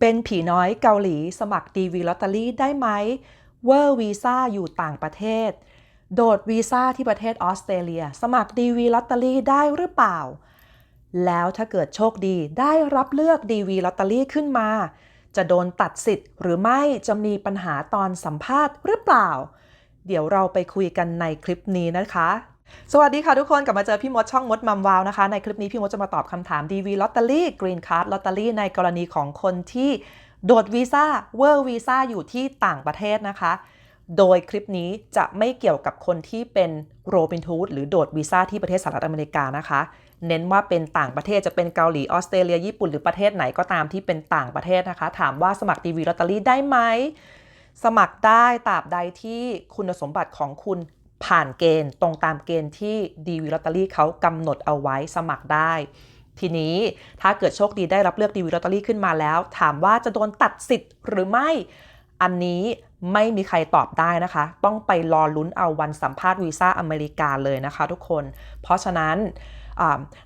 เป็นผีน้อยเกาหลีสมัครดีวีลอตเตอรี่ได้ไหม เวอร์วีซ่าอยู่ต่างประเทศ โดดวีซ่าที่ประเทศออสเตรเลีย สมัครดีวีลอตเตอรี่ได้หรือเปล่า แล้วถ้าเกิดโชคดีได้รับเลือกดีวีลอตเตอรี่ขึ้นมา จะโดนตัดสิทธิ์หรือไม่จะมีปัญหาตอนสัมภาษณ์หรือเปล่า เดี๋ยวเราไปคุยกันในคลิปนี้นะคะ สวัสดีค่ะทุกคนกลับมาเจอพี่มดช่องมดมัมวาวนะคะ ในคลิปนี้พี่มดจะมาตอบคำถาม DV ลอตเตอรี่กรีนค r d ลอตเตอรี่ในกรณีของคนที่โดดวีซ่าเวอร์วีซ่าอยู่ที่ต่างประเทศนะคะ โดยคลิปนี้จะไม่เกี่ยวกับคนที่เป็นโรบินทูดหรือโดดวีซ่าที่ประเทศสหรัฐอเมริกานะคะ เน้นว่าเป็นต่างประเทศจะเป็นเกาหลีออสเตรเลียญี่ปุ่นหรือประเทศไหนก็ตามที่เป็นต่างประเทศนะคะ ถามว่าสมัคร DV ลอตเตอรี่ได้ไหมสมัครได้ตราบใดที่คุณสมบัติของคุณ ผ่านเกณฑ์ตรงตามเกณฑ์ที่ดีวีลอตเตอรี่เขากำหนดเอาไว้สมัครได้ ทีนี้ถ้าเกิดโชคดีได้รับเลือกดีวีลอตเตอรี่ขึ้นมาแล้ว ถามว่าจะโดนตัดสิทธิ์หรือไม่ อันนี้ไม่มีใครตอบได้นะคะ ต้องไปรอลุ้นเอาวันสัมภาษณ์วีซ่าอเมริกาเลยนะคะทุกคน เพราะฉะนั้น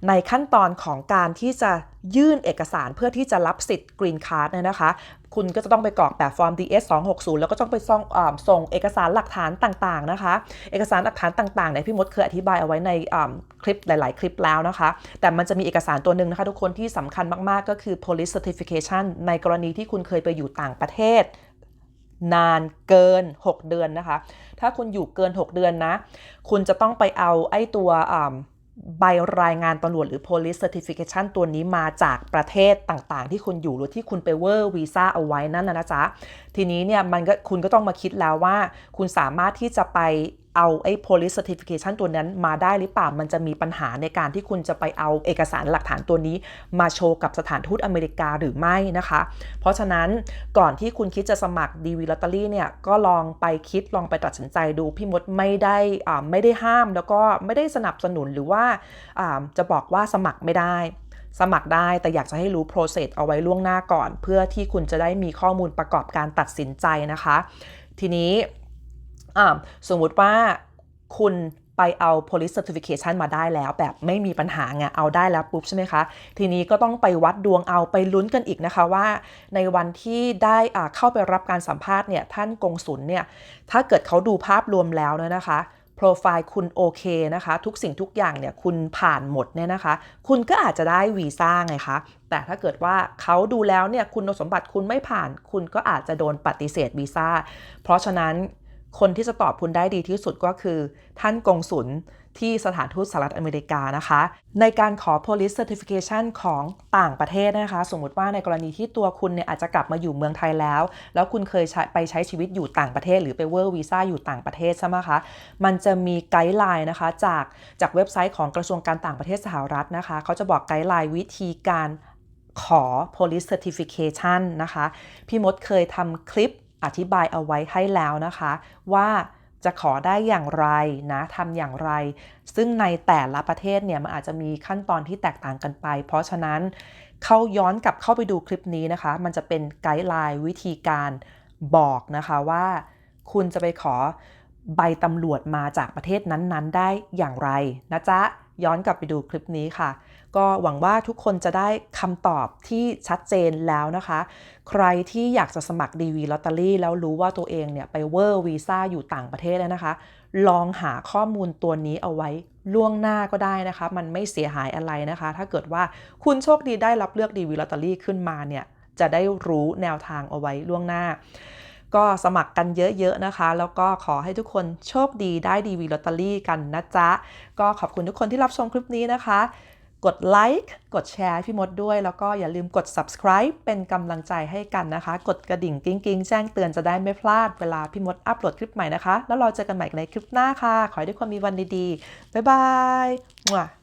ในขั้นตอนของการที่จะยื่นเอกสารเพื่อที่จะรับสิทธิ์กรีนการ์ดเนี่ยนะคะ คุณก็จะต้องไปกรอกแบบฟอร์ม DS 260 แล้วก็ต้องไปส่งส่งเอกสารหลักฐานต่างๆนะคะ เอกสารหลักฐานต่างๆเนี่ยพี่มดเคยอธิบายเอาไว้ในคลิปหลายๆ คลิปแล้วนะคะ แต่มันจะมีเอกสารตัวหนึ่งนะคะ ทุกคนที่สำคัญมากๆก็คือ police certification ในกรณีที่คุณเคยไปอยู่ต่างประเทศนานเกิน 6 เดือนนะคะ ถ้าคุณอยู่เกิน 6 เดือนนะ คุณจะต้องไปเอาไอ้ตัว ใบรายงานตำรวจหรือ police certification ตัวนี้มาจากประเทศต่างๆ ที่คุณอยู่หรือที่คุณไปเวอร์วีซ่าเอาไว้นั่นนะจ๊ะ ทีนี้เนี่ยมันก็คุณก็ต้องมาคิดแล้วว่า คุณสามารถที่จะไป เอาไอ้ police certification ตัวนั้นมาได้หรือเปล่า มันจะมีปัญหาในการที่คุณจะไปเอาเอกสารหลักฐานตัวนี้ มาโชว์กับสถานทูตอเมริกาหรือไม่นะคะ เพราะฉะนั้นก่อนที่คุณคิดจะสมัคร DV Lottery เนี่ย ก็ลองไปคิดลองไปตัดสินใจดูพี่มดไม่ได้ไม่ได้ห้าม แล้วก็ไม่ได้สนับสนุนหรือว่าจะบอกว่าสมัครไม่ได้สมัครได้แต่อยากจะให้รู้ process เอาไว้ล่วงหน้าก่อน เพื่อที่คุณจะได้มีข้อมูลประกอบการตัดสินใจนะคะ ทีนี้ สมมุติว่าคุณไปเอา police certification มาได้แล้ว แบบไม่มีปัญหาไงเอาได้แล้วปุ๊บใช่ไหมคะ ทีนี้ก็ต้องไปวัดดวงเอาไปลุ้นกันอีกนะคะว่า ในวันที่ได้เข้าไปรับการสัมภาษณ์เนี่ยท่านกงสุลเนี่ยถ้าเกิดเขาดูภาพรวมแล้วเนี่ยนะคะโปรไฟล์คุณโอเคนะคะ ทุกสิ่งทุกอย่างเนี่ยคุณผ่านหมดเนี่ยนะคะ คุณก็อาจจะได้วีซ่าไงคะแต่ถ้าเกิดว่าเขาดูแล้วเนี่ยคุณสมบัติคุณไม่ผ่าน คุณก็อาจจะโดนปฏิเสธวีซ่าเพราะฉะนั้น คนที่จะตอบคุณได้ดีที่สุดก็คือ ท่านกงสุลที่สถานทูตสหรัฐอเมริกานะคะ ในการขอ police certification ของต่างประเทศนะคะ สมมติว่าในกรณีที่ตัวคุณเนี่ยอาจจะกลับมาอยู่เมืองไทยแล้ว แล้วคุณเคยไปใช้ชีวิตอยู่ต่างประเทศ หรือไปเวอร์วีซ่าอยู่ต่างประเทศใช่ไหมคะ มันจะมีไกด์ไลน์นะคะ จากจากเว็บไซต์ของกระทรวงการต่างประเทศสหรัฐนะคะ เขาจะบอกไกด์ไลน์วิธีการขอ police certification นะคะ พี่มดเคยทำคลิป อธิบายเอาไว้ให้แล้วนะคะ ว่าจะขอได้อย่างไรนะทำอย่างไร ซึ่งในแต่ละประเทศเนี่ยมันอาจจะมีขั้นตอนที่แตกต่างกันไป เพราะฉะนั้นเข้าย้อนกลับเข้าไปดูคลิปนี้นะคะ มันจะเป็นไกด์ไลน์วิธีการบอกนะคะว่าคุณจะไปขอใบตำรวจมาจากประเทศนั้นๆ ได้อย่างไรนะจ๊ะย้อนกลับไปดูคลิปนี้ค่ะ ก็หวังว่าทุกคนจะได้คำตอบที่ชัดเจนแล้วนะคะ ใครที่อยากจะสมัคร DV ลอตเตอรี่แล้วรู้ว่าตัวเองเนี่ยไปเวอร์วีซ่าอยู่ต่างประเทศแล้วนะคะ ลองหาข้อมูลตัวนี้เอาไว้ล่วงหน้าก็ได้นะคะ มันไม่เสียหายอะไรนะคะ ถ้าเกิดว่าคุณโชคดีได้รับเลือก DV ลอตเตอรี่ขึ้นมาเนี่ยจะได้รู้แนวทางเอาไว้ล่วงหน้า ก็สมัครกันเยอะๆนะคะ แล้วก็ขอให้ทุกคนโชคดีได้ดีวีลอตเตอรี่กันนะจ๊ะ ก็ขอบคุณทุกคนที่รับชมคลิปนี้นะคะ กดไลค์กดแชร์พี่มดด้วย แล้วก็อย่าลืมกด subscribe เป็นกำลังใจให้กันนะคะ กดกระดิ่งกิ้งกิ้งแจ้งเตือนจะได้ไม่พลาดเวลาพี่มดอัปโหลดคลิปใหม่นะคะ แล้วเราเจอกันใหม่ในคลิปหน้าค่ะ ขอให้ทุกคนมีวันดีๆ บ๊ายบาย